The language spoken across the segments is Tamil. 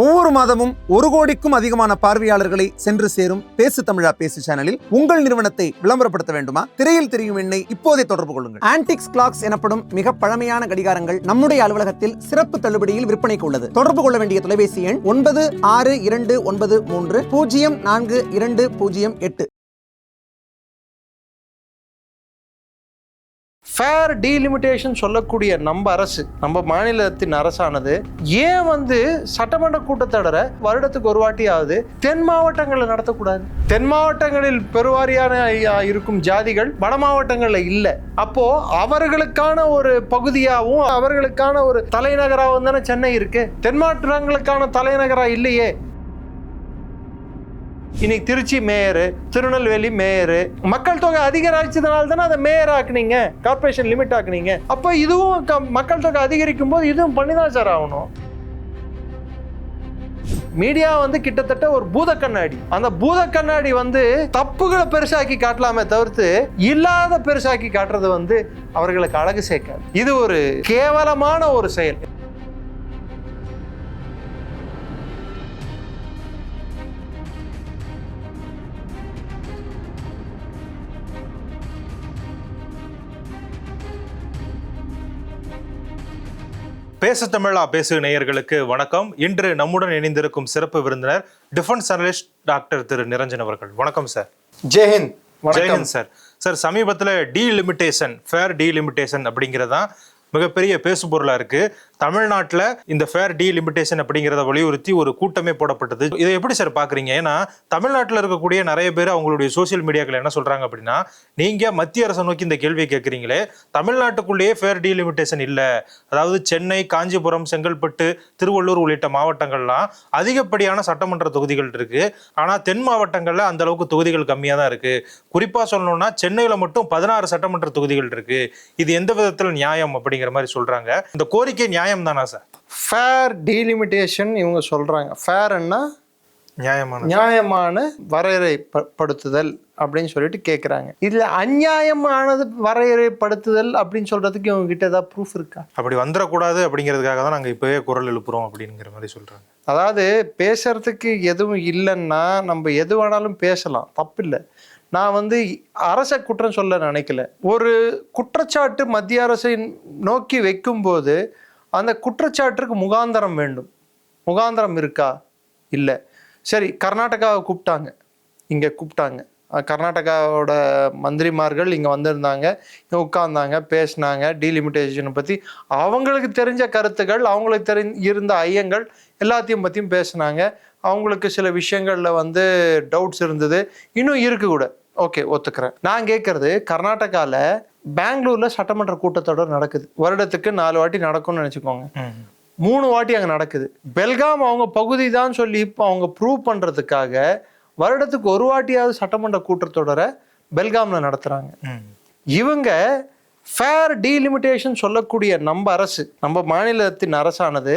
ஒவ்வொரு மாதமும் ஒரு கோடிக்கும் அதிகமான பார்வையாளர்களை சென்று சேரும் பேசு தமிழா பேசு சேனலில் உங்கள் நிறுவனத்தை விளம்பரப்படுத்த வேண்டுமா? திரையில் தெரியும் எண்ணை இப்போதே தொடர்பு கொள்ளுங்கள். ஆன்டிக்ஸ் கிளாக்ஸ் எனப்படும் மிக பழமையான கடிகாரங்கள் நம்முடைய அலுவலகத்தில் சிறப்பு தள்ளுபடியில் விற்பனைக்கு உள்ளது. தொடர்பு கொள்ள வேண்டிய தொலைபேசி எண் ஒன்பது ஆறு இரண்டு ஒன்பது மூன்று பூஜ்ஜியம் நான்கு இரண்டு பூஜ்ஜியம் எட்டு. ஃபேர் டீலிமிட்டேஷன் சொல்லக்கூடிய நம்ம அரசு நம்ம மாநிலத்தின் அரசானது ஏன் வந்து சட்டமன்ற கூட்டத்தொடரை வருடத்துக்கு ஒரு வாட்டியாவது தென் மாவட்டங்களில் நடத்தக்கூடாது? தென் மாவட்டங்களில் பெருவாரியான இருக்கும் ஜாதிகள் வட மாவட்டங்களில் இல்லை. அப்போ அவர்களுக்கான ஒரு பகுதியாகவும் அவர்களுக்கான ஒரு தலைநகராகவும் தானே சென்னை இருக்கு. தென் மாவட்டங்களுக்கான தலைநகராக இல்லையே. இன்னைக்கு திருச்சி மேயரு திருநெல்வேலி மேயரு மக்கள் தொகை அதிகரிச்சதுனால தானே அதை மேயர் ஆக்குனீங்க? கார்பரேஷன் லிமிட் ஆக்குனீங்க. அப்போ இதுவும் மக்கள் தொகை அதிகரிக்கும் போது இதுவும் பண்ணி தான் சார் ஆகணும். மீடியா வந்து கிட்டத்தட்ட ஒரு பூத கண்ணாடி அந்த பூத கண்ணாடி வந்து தப்புகளை பெருசாக்கி காட்டலாமே தவிர்த்து இல்லாத பெருசாக்கி காட்டுறது வந்து அவர்களுக்கு அழகு சேர்க்காது. இது ஒரு கேவலமான ஒரு செயல். பேசு தமிழா பேசு நேயர்களுக்கு வணக்கம். இன்று நம்முடன் இணைந்திருக்கும் சிறப்பு விருந்தினர் டிஃபென்ஸ் அனலிஸ்ட் டாக்டர் திரு நிரஞ்சன் அவர்கள். வணக்கம் sir Jai Hind Jai Hind sir sir சமீபத்தில் டீலிமிட்டேஷன் ஃபேர் டீலிமிட்டேஷன் அப்படிங்கிறதான் மிகப்பெரிய பேசு பொருளாக இருக்கு. தமிழ்நாட்டில் இந்த ஃபேர் டீலிமிட்டேஷன் அப்படிங்கிறத வலியுறுத்தி ஒரு கூட்டமே போடப்பட்டது. இதை எப்படி சார் பார்க்குறீங்க ஏன்னா தமிழ்நாட்டில் இருக்கக்கூடிய நிறைய பேர் அவங்களுடைய சோஷியல் மீடியாக்கள் என்ன சொல்கிறாங்க அப்படின்னா நீங்கள் மத்திய அரசை நோக்கி இந்த கேள்வியை கேட்குறீங்களே தமிழ்நாட்டுக்குள்ளேயே ஃபேர் டீலிமிட்டேஷன் இல்லை. அதாவது சென்னை காஞ்சிபுரம் செங்கல்பட்டு திருவள்ளூர் உள்ளிட்ட மாவட்டங்கள்லாம் அதிகப்படியான சட்டமன்ற தொகுதிகள் இருக்குது ஆனால் தென் மாவட்டங்களில் அந்த அளவுக்கு தொகுதிகள் கம்மியாக தான் இருக்குது குறிப்பாக சொல்லணும்னா சென்னையில் மட்டும் பதினாறு சட்டமன்ற தொகுதிகள் இருக்குது இது எந்த விதத்தில் நியாயம் அப்படிங்கிற மாதிரி சொல்றாங்க. இந்த கோரிக்கை நியாயம் தானா சார்? ஃபேர் டீலிமிட்டேஷன் இவங்க சொல்றாங்க. ஃபேர்ன்னா நியாயமான நியாயமான வரையறைப்படுத்துதல் அப்படின்னு சொல்லிட்டு கேட்குறாங்க இதுல அநியாயமானது வரையறைப்படுத்துதல் அப்படின்னு சொல்றதுக்கு இவங்க கிட்ட ஏதாவது ப்ரூஃப் இருக்கா? அப்படி வந்துடக்கூடாது அப்படிங்கிறதுக்காக தான் நாங்க இப்பவே குரல் எழுப்புறோம் அப்படிங்கிற மாதிரி சொல்றாங்க. அதாவது பேசுறதுக்கு எதுவும் இல்லைன்னா நம்ம எது வேணாலும் பேசலாம். தப்பில்லை. நான் வந்து அரச குற்றம் சொல்ல நினைக்கல. ஒரு குற்றச்சாட்டு மத்திய அரசை நோக்கி வைக்கும்போது அந்த குற்றச்சாட்டுக்கு முகாந்தரம் வேண்டும். முகாந்தரம் இருக்கா? இல்லை. சரி கர்நாடகாவை கூப்பிட்டாங்க. இங்கே கூப்பிட்டாங்க. கர்நாடகாவோட மந்திரிமார்கள் இங்கே வந்திருந்தாங்க. இங்கே உட்கார்ந்தாங்க பேசினாங்க. டீலிமிட்டேஷனை பற்றி அவங்களுக்கு தெரிஞ்ச கருத்துக்கள் அவங்களுக்கு தெரி இருந்த ஐயங்கள் எல்லாத்தையும் பற்றியும் பேசினாங்க. அவங்களுக்கு சில விஷயங்களில் வந்து டவுட்ஸ் இருந்தது. இன்னும் இருக்குது கூட. ஓகே ஒத்துக்கிறேன். நான் கேட்குறது கர்நாடகாவில் பெங்களூரில் சட்டமன்ற கூட்டத்தொடர் நடக்குது. வருடத்துக்கு நாலு வாட்டி நடக்கும்னு நினச்சிக்கோங்க. மூணு வாட்டி அங்கே நடக்குது. பெல்காம் அவங்க பகுதி தான் சொல்லி இப்போ அவங்க ப்ரூவ் பண்ணுறதுக்காக வருடத்துக்கு ஒரு வாட்டியாவது சட்டமன்ற கூட்டத்தொடரை பெல்காமில் நடத்துகிறாங்க. இவங்க ஃபேர் டீலிமிட்டேஷன் சொல்லக்கூடிய நம்ம அரசு நம்ம மாநிலத்தின் அரசானது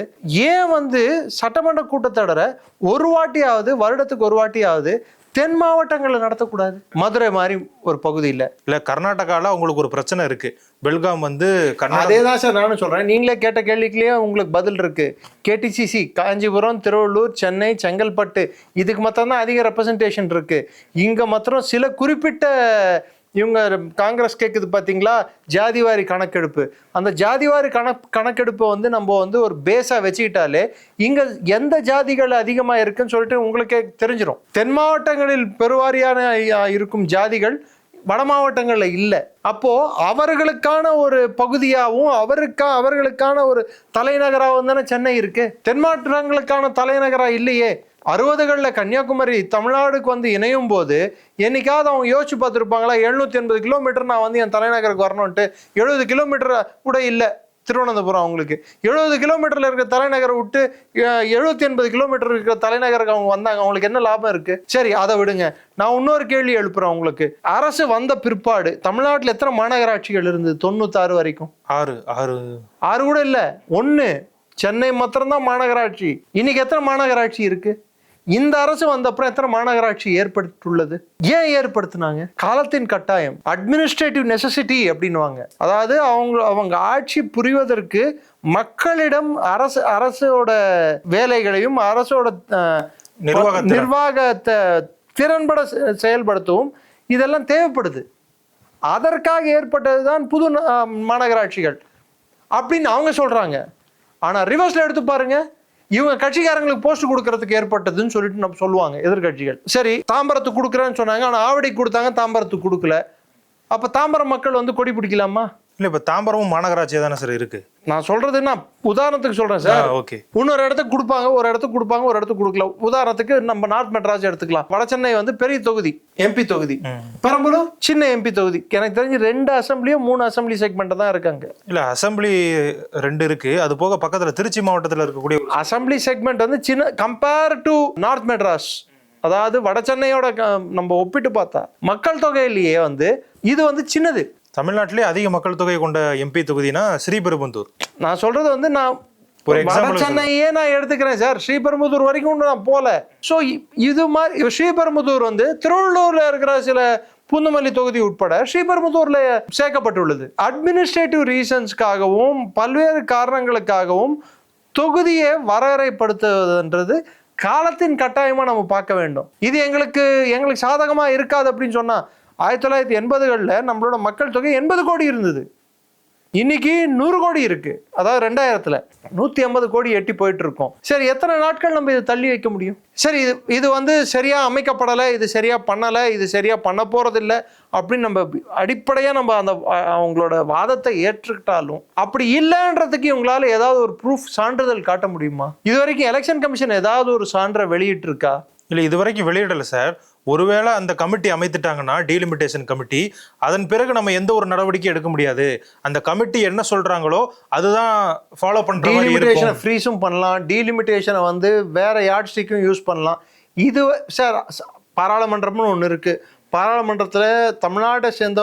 ஏன் வந்து சட்டமன்ற கூட்டத்தொடரை ஒரு வாட்டியாவது வருடத்துக்கு ஒரு வாட்டியாவது தென் மாவட்டங்களில் நடத்தக்கூடாது. மதுரை மாதிரி ஒரு பகுதியில் இல்ல. கர்நாடகால உங்களுக்கு ஒரு பிரச்சனை இருக்கு. பெல்காம் வந்து அதே தான் சார் நானும் சொல்றேன். நீங்களே கேட்ட கேள்விக்குள்ளேயே உங்களுக்கு பதில் இருக்கு. கேடிசிசி காஞ்சிபுரம் திருவள்ளூர் சென்னை செங்கல்பட்டு இதுக்கு மாத்திரம் தான் அதிக ரெப்ரசன்டேஷன் இருக்கு. இங்க மாத்திரம் சில குறிப்பிட்ட இவங்க காங்கிரஸ் கேட்குது பார்த்தீங்களா ஜாதிவாரி கணக்கெடுப்பு. அந்த ஜாதிவாரி கணக் கணக்கெடுப்பை வந்து நம்ம வந்து ஒரு பேஸாக வச்சுக்கிட்டாலே இங்கே எந்த ஜாதிகள் அதிகமாக இருக்குன்னு சொல்லிட்டு உங்களுக்கே தெரிஞ்சிடும் தென் மாவட்டங்களில் பெருவாரியான இருக்கும் ஜாதிகள் வட மாவட்டங்களில் இல்லை. அப்போது அவர்களுக்கான ஒரு பகுதியாகவும் அவருக்கா அவர்களுக்கான ஒரு தலைநகராகவும் தானே சென்னை இருக்குது தென் மாவட்டங்களுக்கான தலைநகராக இல்லையே. அறுபதுகளில் கன்னியாகுமரி தமிழ்நாடுக்கு வந்து இணையும் போது என்னைக்காவது அவங்க யோசிச்சு பார்த்துருப்பாங்களா? எழுநூத்தி எண்பது கிலோமீட்டர் நான் வந்து என் தலைநகருக்கு வரணும்ட்டு எழுபது கிலோமீட்டர் கூட இல்லை திருவனந்தபுரம் அவங்களுக்கு. எழுபது கிலோமீட்டர்ல இருக்கிற தலைநகரை விட்டு எழுபத்தி எண்பது கிலோமீட்டர் இருக்கிற தலைநகருக்கு அவங்க வந்தாங்க. அவங்களுக்கு என்ன லாபம் இருக்கு? சரி அதை விடுங்க. நான் இன்னொரு கேள்வி எழுப்புறேன் உங்களுக்கு. அரசு வந்த பிற்பாடு தமிழ்நாட்டில் எத்தனை மாநகராட்சிகள் இருந்தது தொண்ணூத்தாறு வரைக்கும். ஆறு ஆறு. ஆறு கூட இல்ல ஒண்ணு. சென்னை மாத்திரம்தான் மாநகராட்சி. இன்னைக்கு எத்தனை மாநகராட்சி இருக்கு? இந்த அரசு வந்த அப்புறம் எத்தனை மாநகராட்சி ஏற்பட்டுள்ளது? ஏன் ஏற்படுத்தினாங்க? காலத்தின் கட்டாயம். அட்மினிஸ்ட்ரேட்டிவ் நெசசிட்டி அப்படின்னுவாங்க. அதாவது அவங்க அவங்க ஆட்சி புரிவதற்கு மக்களிடம் அரசு அரசோட வேலைகளையும் அரசோட. நிர்வாகத்தை திறன்பட செயல்படுத்தவும் இதெல்லாம் தேவைப்படுது. அதற்காக ஏற்பட்டது தான் புது மாநகராட்சிகள் அப்படின்னு அவங்க சொல்றாங்க. ஆனா ரிவர்ஸ்ல எடுத்து பாருங்க. இவங்க கட்சிக்காரங்களுக்கு போஸ்ட் கொடுக்கறதுக்கு ஏற்பட்டதுன்னு சொல்லிட்டு நம்ம சொல்லுவாங்க எதிர்க்கட்சிகள் சரி தாம்பரத்துக்கு கொடுக்குறேன்னு சொன்னாங்க ஆனால் ஆவடிக்கு கொடுத்தாங்க தாம்பரத்துக்கு கொடுக்கல. அப்போ தாம்பரம் மக்கள் வந்து கொடி பிடிக்கலாமா? இல்லை இப்போ தாம்பரமும் மாநகராட்சியா தானே சார் இருக்குது நான் சொல்றது நான் உதாரணத்துக்கு சொல்றேன் சார். ஓகே. இன்னொரு இடத்துக்கு கொடுப்பாங்க ஒரு இடத்துக்கு கொடுப்பாங்க ஒரு இடத்துக்கு கொடுக்கல. உதாரணத்துக்கு நம்ம நார்த் மெட்ராஸ் எடுத்துக்கலாம். வட சென்னை வந்து பெரிய தொகுதி எம்பி தொகுதி. பெரம்பலூர் சின்ன எம்பி தொகுதி. எனக்கு தெரிஞ்சு ரெண்டு அசம்பிளியும் மூணு அசம்பிளி செக்மெண்ட் தான் இருக்காங்க இல்ல அசெம்பிளி ரெண்டு இருக்கு. அது போக பக்கத்துல திருச்சி மாவட்டத்துல இருக்கக்கூடிய அசம்பிளி செக்மெண்ட் வந்து சின்ன கம்பேர் டு நார்த் மெட்ராஸ். அதாவது வட சென்னையோட நம்ம ஒப்பிட்டு பார்த்தா மக்கள் தொகையிலேயே வந்து இது வந்து சின்னது. தமிழ்நாட்டிலே அதிக மக்கள் தொகை கொண்ட எம்பி தொகுதினா ஸ்ரீபெரும்புந்தூர் நான் சொல்றது வந்து நான் ஒரு சென்னையே நான் எடுத்துக்கிறேன் சார். ஸ்ரீபெரும்புதூர் வரைக்கும் நான் போல ஸோ இது மாதிரி ஸ்ரீபெரும்புதூர் வந்து திருவள்ளூர்ல இருக்கிற சில பூந்தமல்லி தொகுதி உட்பட ஸ்ரீபெரும்புதூர்ல சேர்க்கப்பட்டுள்ளது. அட்மினிஸ்ட்ரேட்டிவ் ரீசன்ஸ்க்காகவும் பல்வேறு காரணங்களுக்காகவும் தொகுதியை வரையறைப்படுத்துவதுன்றது காலத்தின் கட்டாயமா நம்ம பார்க்க வேண்டும். இது எங்களுக்கு எங்களுக்கு சாதகமா இருக்காது அப்படின்னு சொன்னா ஆயிரத்தி தொள்ளாயிரத்தி எண்பதுகளில் நம்மளோட மக்கள் தொகை எண்பது கோடி இருந்தது. இன்னைக்கு நூறு கோடி இருக்கு. அதாவது ரெண்டாயிரத்துல நூத்தி ஐம்பது கோடி எட்டி போயிட்டு இருக்கோம் சரி எத்தனை நாட்கள் நம்ம இதை தள்ளி வைக்க முடியும்? சரி இது இது வந்து சரியா அமைக்கப்படலை இது சரியா பண்ணலை இது சரியா பண்ண போறதில்ல அப்படின்னு நம்ம அடிப்படையா நம்ம அந்த அவங்களோட வாதத்தை ஏற்றுக்கிட்டாலும் அப்படி இல்லைன்றதுக்கு இவங்களால ஏதாவது ஒரு ப்ரூஃப் சான்றிதழ் காட்ட முடியுமா? இது வரைக்கும் எலெக்ஷன் கமிஷன் ஏதாவது ஒரு சான்றை வெளியிட்டு இருக்கா இல்லை இது வரைக்கும் வெளியிடலை சார். ஒருவேளை அந்த கமிட்டி அமைத்துட்டாங்கன்னா டீலிமிட்டேஷன் கமிட்டி அதன் பிறகு நம்ம எந்த ஒரு நடவடிக்கை எடுக்க முடியாது. அந்த கமிட்டி என்ன சொல்றாங்களோ அதுதான் ஃபாலோ பண்ற டீலிமிட்டேஷனை ஃப்ரீஸும் பண்ணலாம். டீலிமிட்டேஷனை வந்து வேற யார்ட் ஸ்டிக்கும் யூஸ் பண்ணலாம். இது சார் பாராளுமன்றம்னு ஒன்று இருக்கு. பாராளுமன்றத்தில் தமிழ்நாட்டை சேர்ந்த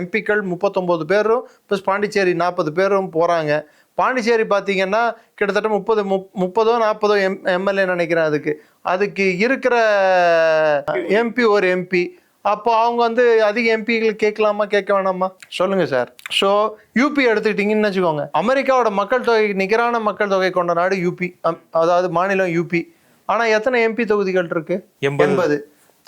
எம்பிக்கள் முப்பத்தொம்போது பேரும் ப்ளஸ் பாண்டிச்சேரி நாற்பது பேரும் போகிறாங்க பாண்டிச்சேரி பார்த்தீங்கன்னா கிட்டத்தட்ட முப்பது முப் முப்பதோ நாற்பதோ எம் எம்எல்ஏ நினைக்கிறேன் அதுக்கு. அதுக்கு இருக்கிற எம்பி ஒரு எம்பி அப்போ அவங்க வந்து அதிக எம்பிகள் கேட்கலாமா கேட்க வேணாமா? சொல்லுங்க சார். ஸோ யூபி எடுத்துக்கிட்டீங்கன்னு வச்சுக்கோங்க. அமெரிக்காவோட மக்கள் தொகை நிகரான மக்கள் தொகை கொண்ட நாடு யூபி அதாவது மாநிலம் யூபி ஆனா எத்தனை எம்பி தொகுதிகள் இருக்கு? எண்பது.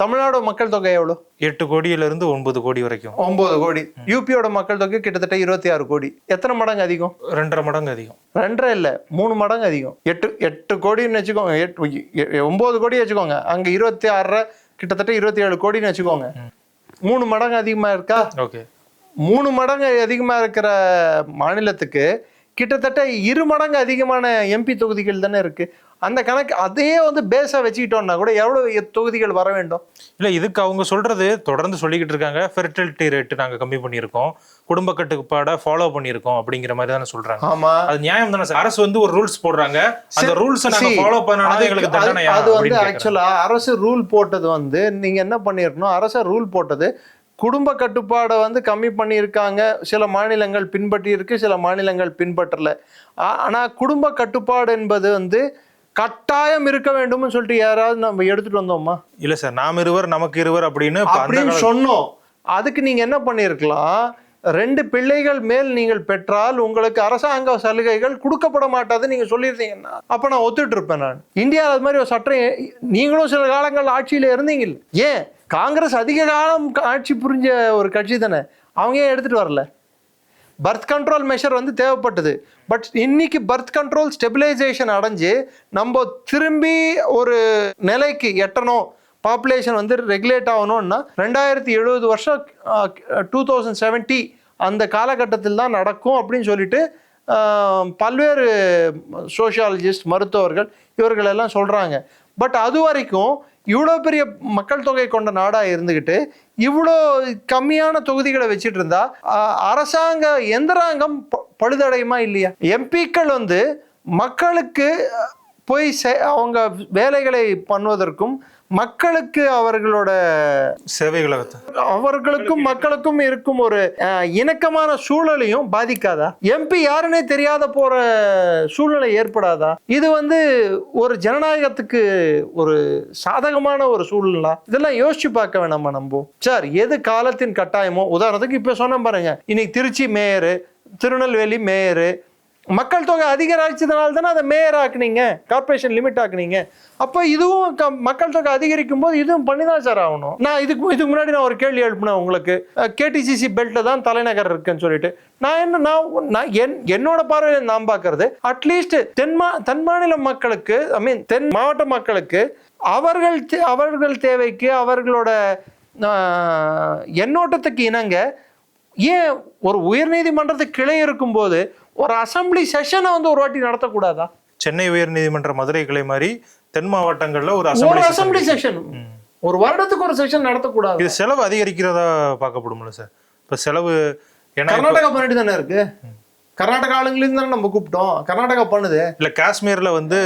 தமிழ்நாடு மக்கள் தொகை எவ்வளோ எட்டு கோடியில இருந்து ஒன்பது கோடி வரைக்கும். ஒன்பது கோடி. யூபியோட மக்கள் தொகை கிட்டத்தட்ட இருபத்தி ஆறு கோடி. எத்தனை மடங்கு அதிகம்? ரெண்டரை மடங்கு அதிகம். ரெண்டரை இல்லை மூணு மடங்கு அதிகம். எட்டு எட்டு கோடின்னு வச்சுக்கோங்க. எட்டு ஒன்பது கோடி வச்சுக்கோங்க. அங்க இருபத்தி ஆறரை கிட்டத்தட்ட இருபத்தி ஏழு கோடின்னு வச்சுக்கோங்க. மூணு மடங்கு அதிகமா இருக்கா? ஓகே. மூணு மடங்கு அதிகமா இருக்கிற மாநிலத்துக்கு கிட்டத்தட்ட இரு மடங்கு அதிகமான எம்பி தொகுதிகள் தானே இருக்கு. அந்த கணக்கு அதையே வந்து பேஸா வச்சுக்கிட்டோம்னா கூட எவ்வளவு எ- தொகுதிகள் வர வேண்டும்? இல்ல இதுக்கு அவங்க சொல்றது தொடர்ந்து சொல்லிக்கிட்டு இருக்காங்க. ஃபெர்டிலிட்டி ரேட் நாங்க கம்மி பண்ணியிருக்கோம். குடும்ப கட்டுப்பாடை ஃபாலோ பண்ணியிருக்கோம் அப்படிங்கிற மாதிரி தானே சொல்றாங்க. ஆமா. அது நியாயம் தானே சார்? அரசு வந்து ஒரு ரூல்ஸ் போடுறாங்க. அந்த ரூல்ஸை நாங்க see, ஃபாலோ பண்ணனா அதுக்கு- எங்களுக்கு தண்டனையா அது வந்து அப்படின்னு கேக்குறாங்க. ஆக்சுவலா அரசு ரூல் போட்டது வந்து நீங்க என்ன பண்ணிருக்கணும்? அரசு ரூல் போட்டது குடும்ப கட்டுப்பாடை வந்து கம்மி பண்ணியிருக்காங்க. சில மாநிலங்கள் பின்பற்றி இருக்கு சில மாநிலங்கள் பின்பற்றல. ஆ- ஆனா குடும்ப கட்டுப்பாடு என்பது வந்து கட்டாயம் இருக்க வேண்டும்னு சொல்லிட்டு யாராவது நம்ம எடுத்துட்டு வந்தோமா? இல்ல சார் நாம் இருவர் நமக்கு இருவர் அப்படின்னு அப்படின்னு சொன்னோம். அதுக்கு நீங்க என்ன பண்ணிருக்கலாம்? ரெண்டு பிள்ளைகள் மேல் நீங்கள் பெற்றால் உங்களுக்கு அரசாங்க சலுகைகள் கொடுக்கப்பட மாட்டாது நீங்க சொல்லியிருந்தீங்கன்னா அப்ப நான் ஒத்துட்டு இருப்பேன் நான். இந்தியாவில் அது மாதிரி ஒரு சட்டம் நீங்களும் சில காலங்கள் ஆட்சியில இருந்தீங்க ஏன்? காங்கிரஸ் அதிக காலம் ஆட்சி புரிஞ்ச ஒரு கட்சி தானே? அவங்க ஏன் எடுத்துகிட்டு வரல? பர்த் கண்ட்ரோல் மெஷர் வந்து தேவைப்பட்டது. பட் இன்னைக்கு பர்த் கண்ட்ரோல் ஸ்டெபிலைசேஷன் அடைஞ்சு நம்ம திரும்பி ஒரு நிலைக்கு எட்டணும். பாப்புலேஷன் வந்து ரெகுலேட் ஆகணும்னா ரெண்டாயிரத்தி எழுபது வருஷம் டூ தௌசண்ட் செவன்ட்டி அந்த காலகட்டத்தில் தான் நடக்கும் அப்படின்னு சொல்லிட்டு பல்வேறு சோஷியாலஜிஸ்ட் மருத்துவர்கள் இவர்கள் எல்லாம் சொல்கிறாங்க பட் அது வரைக்கும் இவ்வளோ பெரிய மக்கள் தொகை கொண்ட நாடாக இருந்துக்கிட்டு இவ்வளோ கம்மியான தொகுதிகளை வச்சுட்டு இருந்தா அரசாங்க எந்திராங்கம் ப- பழுதடையுமா இல்லையா? எம்பிக்கள் வந்து மக்களுக்கு போய் அவங்க வேலைகளை பண்ணுவதற்கும் மக்களுக்கு அவர்களோட சேவைகளை அவர்களுக்கும் மக்களுக்கும் இருக்கும் ஒரு இணக்கமான சூழலையும் பாதிக்காதா? எம்பி யாருன்னே தெரியாத போற சூழ்நிலை ஏற்படாதா? இது வந்து ஒரு ஜனநாயகத்துக்கு ஒரு சாதகமான ஒரு சூழ்நிலை? இதெல்லாம் யோசிச்சு பார்க்க வேணாமா நம்ம? சார் எது காலத்தின் கட்டாயமோ? உதாரணத்துக்கு இப்ப சொன்ன பாருங்க. இன்னைக்கு திருச்சி மேயரு திருநெல்வேலி மேயரு மக்கள் தொகை அதிகரிச்சதுனால தானே அதை மேயர் ஆக்குனீங்க? கார்ப்பரேஷன் லிமிட் ஆக்குனீங்க. அப்போ இதுவும் க- மக்கள் தொகை அதிகரிக்கும் போது இதுவும் பண்ணி தான் சார் ஆகணும். நான் இதுக்கு இதுக்கு முன்னாடி நான் ஒரு கேள்வி எழுப்பினேன் உங்களுக்கு. கேடிசிசி பெல்ட்டில் தான் தலைநகர் இருக்குன்னு சொல்லிட்டு. நான் என்ன நான் நான் என் என்னோட பார்வையில் நான் பார்க்கறது அட்லீஸ்ட் தென் மா தென் மாநில மக்களுக்கு ஐ மீன் தென் மாவட்ட மக்களுக்கு அவர்கள் தே- அவர்கள் தேவைக்கு அவர்களோட எண்ணோட்டத்துக்கு இணங்க ஏன் ஒரு உயர்நீதிமன்றத்துக்கு கிளை இருக்கும்போது ஒரு அசம்பிளி செஷனை வந்து ஒரு வாட்டி நடத்தக்கூடாதா? சென்னை உயர்நீதிமன்ற மதுரை கிளை மாதிரி தென் மாவட்டங்கள்ல ஒரு அசம்பிளி செஷன் ஒரு வருடத்துக்கு ஒரு செஷன் நடத்தக்கூடாது? இது செலவு அதிகரிக்கிறதா பார்க்கப்படும்ல சார்? இப்ப செலவு கர்நாடகா பண்ணிட்டு தானே இருக்கு? கர்நாடகா ஆளுங்களையும் தானே நம்ம கூப்பிட்டோம். கர்நாடகா பண்ணுது. இல்ல காஷ்மீர்ல வந்து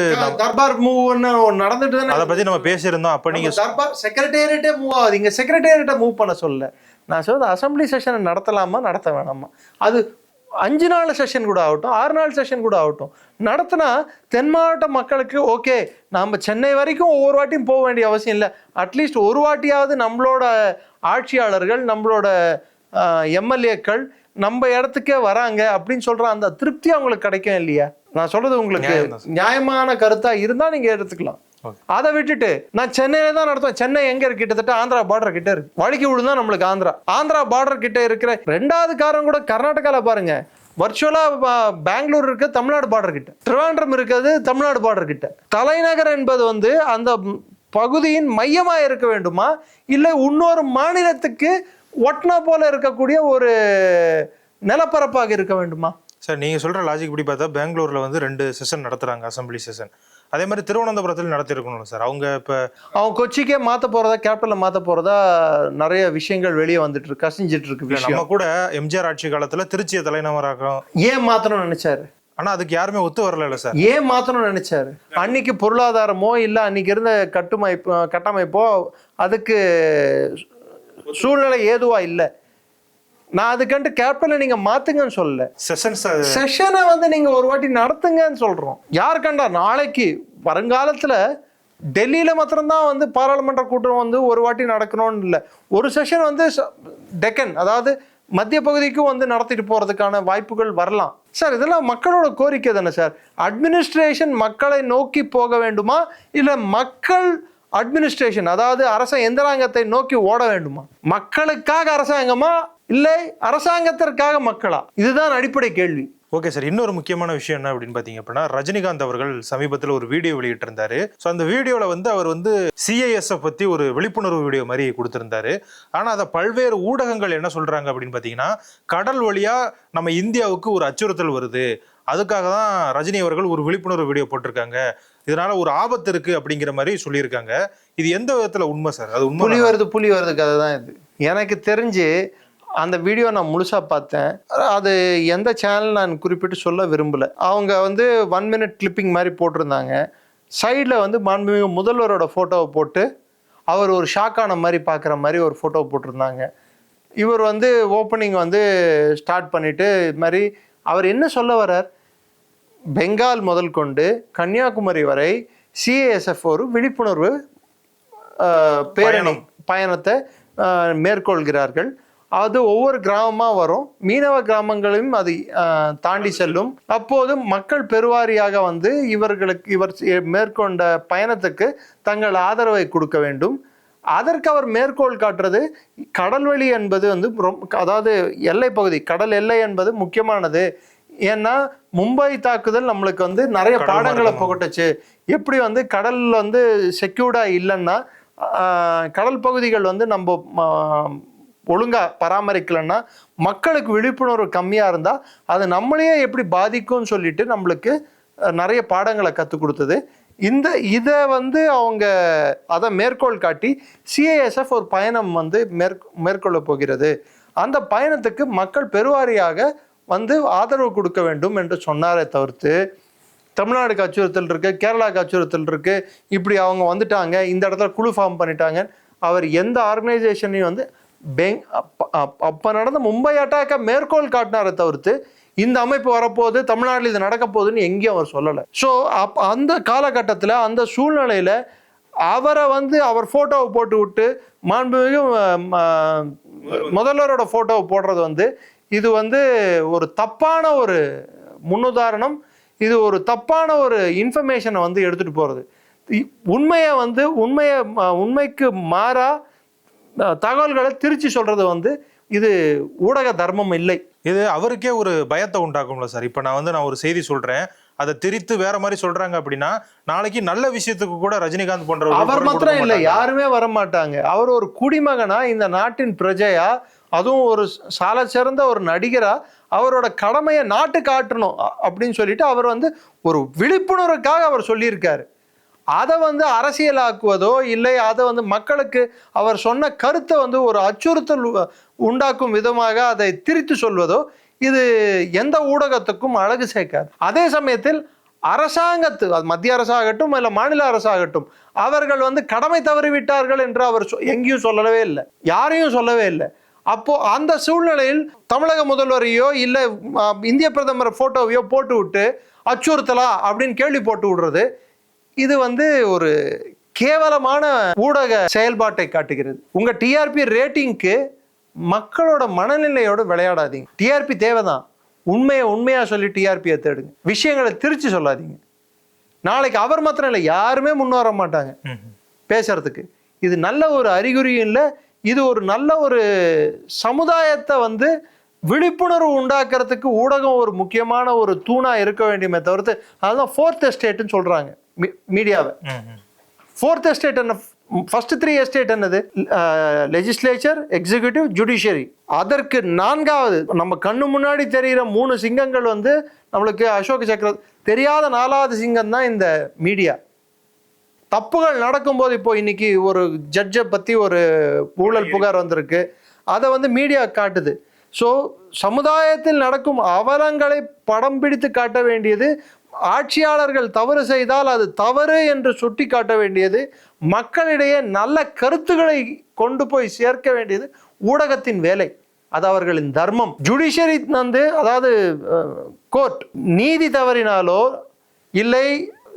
தர்பார் மூவ் நடந்துட்டு தானே அதை பத்தி நம்ம பேசியிருந்தோம். அப்ப நீங்க தர்பார் செக்ரட்டேரியட்டே மூவ் ஆகுது. இங்க செக்ரட்டேரியட்டை மூவ் பண்ண சொல்ல நான் சொல்றது அசம்பிளி செஷனை நடத்தலாமா நடத்த வேணாமா? அது அஞ்சு நாள் செஷன் கூட ஆகட்டும் ஆறு நாள் செஷன் கூட ஆகட்டும். நடத்தினா தென் மாவட்ட மக்களுக்கு ஓகே நம்ம சென்னை வரைக்கும் ஒவ்வொரு வாட்டியும் போக வேண்டிய அவசியம் இல்லை. அட்லீஸ்ட் ஒரு வாட்டியாவது நம்மளோட ஆட்சியாளர்கள் நம்மளோட எம்எல்ஏக்கள் நம்ம இடத்துக்கே வராங்க அப்படின்னு சொல்ற அந்த திருப்தி அவங்களுக்கு கிடைக்கும் இல்லையா? நான் சொல்றது உங்களுக்கு நியாயமான கருத்தா இருந்தா நீங்க எடுத்துக்கலாம். அதை விட்டுட்டு நான் சென்னையில தான் நடத்துவேன். சென்னை எங்க இருக்கு? கிட்டத்தட்ட ஆந்திரா பார்டர் கிட்ட இருக்கு. வழிக்கு விழுந்தா நம்மளுக்கு ஆந்திரா. ஆந்திரா பார்டர் கிட்ட இருக்கிற ரெண்டாவது காரம் கூட கர்நாடகால பாருங்க. வர்ச்சுவலா பெங்களூர் இருக்கு தமிழ்நாடு பார்டர் கிட்ட. திருவாண்டம் இருக்கிறது தமிழ்நாடு பார்டர் கிட்ட. தலைநகர் என்பது வந்து அந்த பகுதியின் மையமா இருக்க வேண்டுமா? இல்லை இன்னொரு மாநிலத்துக்கு ஒட்னா போல இருக்கக்கூடிய ஒரு நிலப்பரப்பாக இருக்க வேண்டுமா? சார் நீங்க சொல்ற லாஜிக் படி பார்த்தா பெங்களூர்ல வந்து ரெண்டு செஷன் நடத்துறாங்க அசம்பிளி செஷன் அதே மாதிரி திருவனந்தபுரத்தில் நடத்திருக்கணும்ல சார். அவங்க இப்ப அவன் கொச்சிக்கே மாத்த போறதா கேபிட்டல மாத்த போறதா நிறைய விஷயங்கள் வெளியே வந்துட்டு இருக்கு கசிஞ்சிட்டு இருக்கு நம்ம கூட எம்ஜிஆர் ஆட்சி காலத்துல திருச்சியை தலைநகராக்கும் ஏன் மாத்தணும்னு நினைச்சாரு? ஆனா அதுக்கு யாருமே ஒத்து வரல சார். ஏன் மாத்தணும்னு நினைச்சாரு? அன்னைக்கு பொருளாதாரமோ இல்ல அன்னைக்கு இருந்த கட்டுமைப்பு கட்டமைப்போ அதுக்கு சூழ்நிலை ஏதுவா இல்ல. நான் அதுக்கண்டு கேபிட்டலை நீங்க மாத்துங்கன்னு சொல்லல. செஷன்ஸ் செஷனை வந்து நீங்க ஒரு வாட்டி நடத்துங்கன்னு சொல்றோம். யார் கண்டா? நாளைக்கு வருங்காலத்துல டெல்லியில மாத்திரம்தான் வந்து பாராளுமன்ற கூட்டம் வந்து ஒரு வாட்டி நடக்கணும்னு இல்லை. ஒரு செஷன் வந்து டெக்கன் அதாவது மத்திய பகுதிக்கும் வந்து நடத்திட்டு போறதுக்கான வாய்ப்புகள் வரலாம். சார் இதெல்லாம் மக்களோட கோரிக்கை தானே சார்? அட்மினிஸ்ட்ரேஷன் மக்களை நோக்கி போக வேண்டுமா? இல்ல மக்கள் அட்மினிஸ்ட்ரேஷன் அதாவது அரச எந்திராங்கத்தை நோக்கி ஓட வேண்டுமா? மக்களுக்காக அரசாங்கமா? இல்லை அரசாங்கத்திற்காக மக்களா? இதுதான் அடிப்படை கேள்வி. ஓகே சார் இன்னொரு முக்கியமான விஷயம் என்ன அப்படின்னு பாத்தீங்க அப்படின்னா ரஜினிகாந்த் அவர்கள் சமீபத்தில் ஒரு வீடியோ வெளியிட்டிருந்தாரு. ஸோ அந்த வீடியோல வந்து அவர் வந்து சிஐஎஸ்எஃப் பத்தி ஒரு விழிப்புணர்வு வீடியோ மாதிரி கொடுத்திருந்தாரு. ஆனா அதை பல்வேறு ஊடகங்கள் என்ன சொல்றாங்க அப்படின்னு பாத்தீங்கன்னா கடல் வழியா நம்ம இந்தியாவுக்கு ஒரு அச்சுறுத்தல் வருது. அதுக்காக தான் ரஜினி அவர்கள் ஒரு விழிப்புணர்வு வீடியோ போட்டிருக்காங்க. இதனால ஒரு ஆபத்து இருக்கு அப்படிங்கிற மாதிரி சொல்லியிருக்காங்க. இது எந்த விதத்துல உண்மை சார்? அது உண்மை புலி வருது புலி வருது கதை தான் இது. எனக்கு தெரிஞ்சு அந்த வீடியோ நான் முழுசா பார்த்தேன். அது எந்த சேனல் நான் குறிப்பிட்டு சொல்ல விரும்பல. அவங்க வந்து ஒன் மினிட் கிளிப்பிங் மாதிரி போட்டிருந்தாங்க. சைடில் வந்து மாண்புமிகு முதல்வரோட ஃபோட்டோவை போட்டு அவர் ஒரு ஷாக்கான மாதிரி பார்க்குற மாதிரி ஒரு ஃபோட்டோ போட்டிருந்தாங்க. இவர் வந்து ஓப்பனிங் வந்து ஸ்டார்ட் பண்ணிட்டு இது மாதிரி அவர் என்ன சொல்ல வர்றார்? பெங்கால் முதல் கொண்டு கன்னியாகுமரி வரை சிஏஎஸ்எஃப் ஒரு விழிப்புணர்வு பேரணி பயணத்தை மேற்கொள்கிறார்கள். அது ஒவ்வொரு கிராமமாக வரும். மீனவ கிராமங்களையும் அது தாண்டி செல்லும். அப்போது மக்கள் பெருவாரியாக வந்து இவர்களுக்கு இவர் மேற்கொண்ட பயணத்துக்கு தங்கள் ஆதரவை கொடுக்க வேண்டும். அதற்கு அவர் மேற்கோள் காட்டுறது கடல்வழி என்பது வந்து ரொம்ப அதாவது எல்லை பகுதி கடல் எல்லை என்பது முக்கியமானது. ஏன்னா மும்பை தாக்குதல் நம்மளுக்கு வந்து நிறைய பாடங்களை. புகட்டுச்சு. எப்படி வந்து கடல் வந்து செக்யூர்டா இல்லைன்னா கடல் பகுதிகள் வந்து நம்ம ஒழுங்காக பராமரிக்கலைன்னா மக்களுக்கு விழிப்புணர்வு கம்மியாக இருந்தால் அது நம்மளையே எப்படி பாதிக்கும்னு சொல்லிட்டு நம்மளுக்கு நிறைய பாடங்களை கற்றுக் கொடுத்தது. இந்த இதை வந்து அவங்க அதை மேற்கோள் காட்டி சிஏஎஸ்எஃப் ஒரு பயணம் வந்து மேற் மேற்கொள்ள போகிறது. அந்த பயணத்துக்கு மக்கள் பெருவாரியாக வந்து ஆதரவு கொடுக்க வேண்டும் என்று சொன்னாரே தவிர்த்து தமிழ்நாடுக்கு அச்சுறுத்தல் இருக்குது கேரளாவுக்கு அச்சுறுத்தல் இருக்குது இப்படி அவங்க வந்துட்டாங்க இந்த இடத்துல குழு ஃபார்ம் பண்ணிட்டாங்க அவர் எந்த ஆர்கனைசேஷனையும் வந்து பெங் அப்ப- நடந்த மும்பை அட்டாக்கை மேற்கோள் காட்டினாரை தவிர்த்து இந்த அமைப்பு வரப்போகுது தமிழ்நாட்டில் இது நடக்க போகுதுன்னு எங்கேயும் அவர் சொல்லலை. ஸோ அப் அந்த காலகட்டத்தில் அந்த சூழ்நிலையில் அவரை வந்து அவர் ஃபோட்டோவை போட்டு விட்டு மாண்புமிகு முதல்வரோட ஃபோட்டோவை போடுறது வந்து இது வந்து ஒரு தப்பான ஒரு முன்னுதாரணம். இது ஒரு தப்பான ஒரு இன்ஃபர்மேஷனை வந்து எடுத்துகிட்டு போகிறது உண்மையை வந்து உண்மையை உண்மைக்கு மாறாக தகவல்களை திருச்சி சொல்றது வந்து இது ஊடக தர்மம் இல்லை. இது அவருக்கே ஒரு பயத்தை உண்டாக்கும்ல சார். இப்போ நான் வந்து நான் ஒரு செய்தி சொல்றேன். அதை திரித்து வேற மாதிரி சொல்றாங்க அப்படின்னா நாளைக்கு நல்ல விஷயத்துக்கு கூட ரஜினிகாந்த் போன்ற அவர் மாத்திரம் இல்லை யாருமே வர மாட்டாங்க அவர் ஒரு குடிமகனா இந்த நாட்டின் பிரஜையா அதுவும் ஒரு சால சிறந்த ஒரு நடிகரா அவரோட கடமையை நாட்டு காட்டணும் அப்படின்னு சொல்லிட்டு அவர் வந்து ஒரு விழிப்புணர்வுக்காக அவர் சொல்லியிருக்காரு. அதை வந்து அரசியலாக்குவதோ இல்லை அதை வந்து மக்களுக்கு அவர் சொன்ன கருத்தை வந்து ஒரு அச்சுறுத்தல் உண்டாக்கும் விதமாக அதை திரித்து சொல்வதோ இது எந்த ஊடகத்துக்கும் அழகு சேர்க்காது. அதே சமயத்தில் அரசாங்கத்து அது மத்திய அரசாகட்டும் இல்லை மாநில அரசாகட்டும் அவர்கள் வந்து கடமை தவறிவிட்டார்கள் என்று அவர் சொ- எங்கேயும் சொல்லவே இல்லை. யாரையும் சொல்லவே இல்லை. அப்போ அந்த சூழ்நிலையில் தமிழக முதல்வரையோ இல்லை இந்திய பிரதமர் போட்டோவையோ போட்டு விட்டு அச்சுறுத்தலா அப்படின்னு கேள்வி போட்டு விடுறது இது வந்து ஒரு கேவலமான ஊடக செயல்பாட்டை காட்டுகிறது. உங்க டிஆர்பி ரேட்டிங்க்கு மக்களோட மனநிலையோட விளையாடாதீங்க. டிஆர்பி தேவைதான். உண்மையை உண்மையா சொல்லி டிஆர்பியை தேடுங்க. விஷயங்களை திருச்சி சொல்லாதீங்க. நாளைக்கு அவர் மாத்திரம் இல்லை யாருமே முன் வர மாட்டாங்க. பேசுறதுக்கு. இது நல்ல ஒரு அறிகுறியும் இல்லை இது ஒரு நல்ல ஒரு சமுதாயத்தை வந்து விழிப்புணர்வு உண்டாக்குறதுக்கு ஊடகம் ஒரு முக்கியமான ஒரு தூணா இருக்க வேண்டியமே தவிர்த்து அதுதான் ஃபோர்த் எஸ்டேட்னு சொல்றாங்க. மீடியாவை. ஃபோர்த் எஸ்டேட் என்ன? ஃபர்ஸ்ட் த்ரீ எஸ்டேட் என்னது? லெஜிஸ்லேச்சர் எக்ஸிக்யூட்டிவ் ஜுடிஷியரி அதற்கு நான்காவது நம்ம கண்ணு முன்னாடி தெரிகிற மூணு சிங்கங்கள் வந்து நம்மளுக்கு அசோக் சக்கர தெரியாத நாலாவது சிங்கம் தான் இந்த மீடியா. தப்புகள் நடக்கும்போது இப்போ இன்னைக்கு ஒரு ஜட்ஜை பற்றி ஒரு ஊழல் புகார் வந்திருக்கு. அதை வந்து மீடியா காட்டுது. ஸோ சமுதாயத்தில் நடக்கும் அவலங்களை படம் பிடித்து காட்ட வேண்டியது ஆட்சியாளர்கள் தவறு செய்தால் அது தவறு என்று சுட்டி காட்ட வேண்டியது மக்களிடையே நல்ல கருத்துக்களை கொண்டு போய் சேர்க்க வேண்டியது ஊடகத்தின் வேலை. அது அவர்களின் தர்மம். ஜுடிஷியரி வந்து அதாவது கோர்ட் நீதி தவறினாலோ இல்லை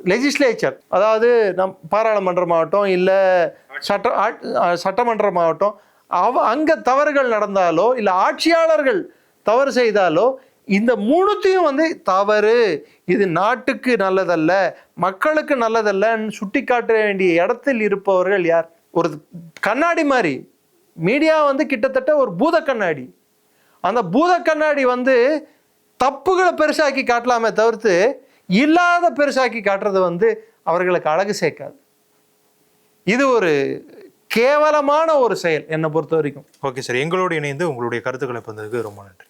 லெஜிஸ்லேச்சர் அதாவது நம் பாராளுமன்றமாகட்டும் இல்லை சட்ட ஆட்- அஹ் சட்டமன்றமாகட்டும் அவ அங்கே தவறுகள் நடந்தாலோ இல்லை ஆட்சியாளர்கள் தவறு செய்தாலோ இந்த மூணுத்தையும் வந்து தவறு. இது நாட்டுக்கு நல்லதல்ல மக்களுக்கு நல்லதல்லன்னு சுட்டி காட்ட வேண்டிய இடத்தில் இருப்பவர்கள் யார்? ஒரு கண்ணாடி மாதிரி. மீடியா வந்து கிட்டத்தட்ட ஒரு பூத கண்ணாடி. அந்த பூத கண்ணாடி வந்து தப்புகளை பெருசாக்கி காட்டலாமே தவிர்த்து இல்லாத பெருசாக்கி காட்டுறது வந்து அவர்களுக்கு அழகு சேர்க்காது. இது ஒரு கேவலமான ஒரு செயல் என்னை பொறுத்த வரைக்கும். ஓகே சார் எங்களோடு இணைந்து உங்களுடைய கருத்துக்களை பந்ததுக்கு ரொம்ப நன்றி.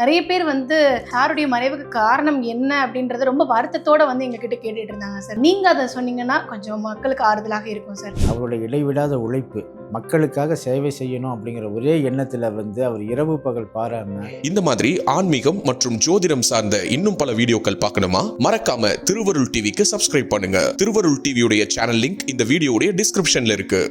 நிறைய பேர் வந்து சாருடைய மறைவுக்கு காரணம் என்ன அப்படின்றத ரொம்ப வருத்தத்தோட வந்து எங்ககிட்ட கேட்டுட்டு இருந்தாங்க சார். நீங்க அதை சொன்னீங்கன்னா கொஞ்சம் மக்களுக்கு ஆறுதலாக இருக்கும் சார். அவருடைய இடைவிடாத உழைப்பு மக்களுக்காக சேவை செய்யணும் அப்படிங்கிற ஒரே எண்ணத்தில் வந்து அவர் இரவு பகல் பாராம இந்த மாதிரி ஆன்மீகம் மற்றும் ஜோதிடம் சார்ந்த இன்னும் பல வீடியோக்கள் பார்க்கணுமா? மறக்காம திருவருள் டிவிக்கு சப்ஸ்கிரைப் பண்ணுங்க. திருவருள் டிவியுடைய சேனல் லிங்க் இந்த வீடியோடைய டிஸ்கிரிப்ஷன்ல இருக்கு.